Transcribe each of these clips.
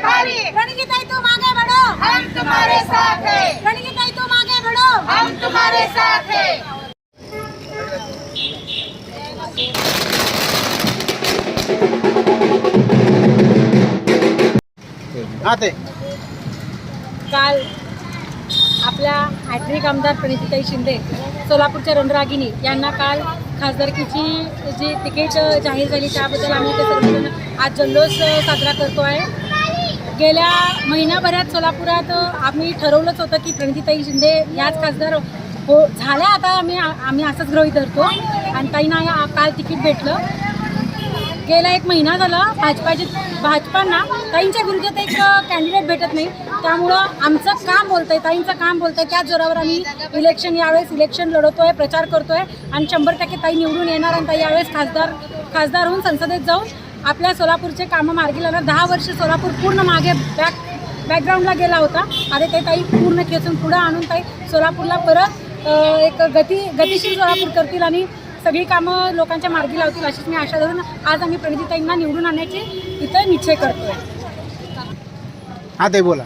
भारी. तुम आगे बढ़ो. हम तुम्हारे साथ हैं. तुम आगे बढ़ो. हम तुम्हारे साथ हैं. हा ते काल आपल्या हॅट्रिक आमदार प्रणितीताई शिंदे सोलापूरच्या रणरागिनी यांना काल खासदारकीची जी तिकीट जाहीर झाली त्याबद्दल आम्ही ते सर्वजण आज जल्लोष साजरा करतो आहे. गेल्या महिन्याभरात सोलापुरात आम्ही ठरवलंच होतं की प्रणितीताई शिंदे याच खासदार हो झाल्या आता आम्ही आम्ही असंच गृहित धरतो. आणि ताईंना या- काल तिकीट भेटलं. गेला एक महिना झाला भाजपाचे भाजपांना ताईंच्या विरोधात एक कॅन्डिडेट भेटत नाही. त्यामुळं आमचं काम बोलतंय ताईंचं काम बोलतंय. त्याच जोरावर आम्ही इलेक्शन यावेळेस इलेक्शन लढवतोय प्रचार करतोय. आणि शंभर टक्के ताई निवडून येणार आणि ताई यावेळेस खासदार खासदार होऊन संसदेत जाऊन आपल्या सोलापूरचे कामं मार्गी लावणार दहा वर्ष सोलापूर पूर्ण मागे बॅक बॅकग्राऊंडला गेला होता. आता ते ताई पूर्ण खेचून पुढं आणून ताई सोलापूरला परत एक गती गतिशील सोलापूर करतील आणि सगळी कामं लोकांच्या मार्गी लावतील अशीच मी आशा धरून आज आम्ही प्रणितीताईंना निवडून आणण्याची इथं निश्चय करतोय. हा ते बोला.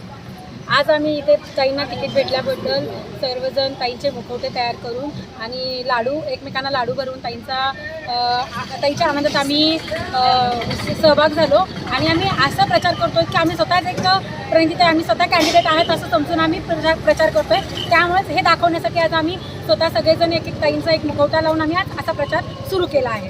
आज आम्ही इथे ताईंना तिकीट भेटल्याबद्दल सर्वजण ताईंचे मुखवटे तयार करून आणि लाडू एकमेकांना लाडू भरून ताईंचा त्यांच्या ताईच्या आनंदात आम्ही सहभाग झालो आणि आम्ही असा प्रचार करतो की आम्ही स्वतःच एक प्रणितीताई आम्ही स्वतः कॅन्डिडेट आहेत असं समजून आम्ही प्रचार प्रचार आहे त्यामुळेच हे दाखवण्यासाठी आज आम्ही स्वतः सगळेजण एक एक ताईंचा एक मुखवटा लावून आम्ही आज असा प्रचार सुरू केला आहे.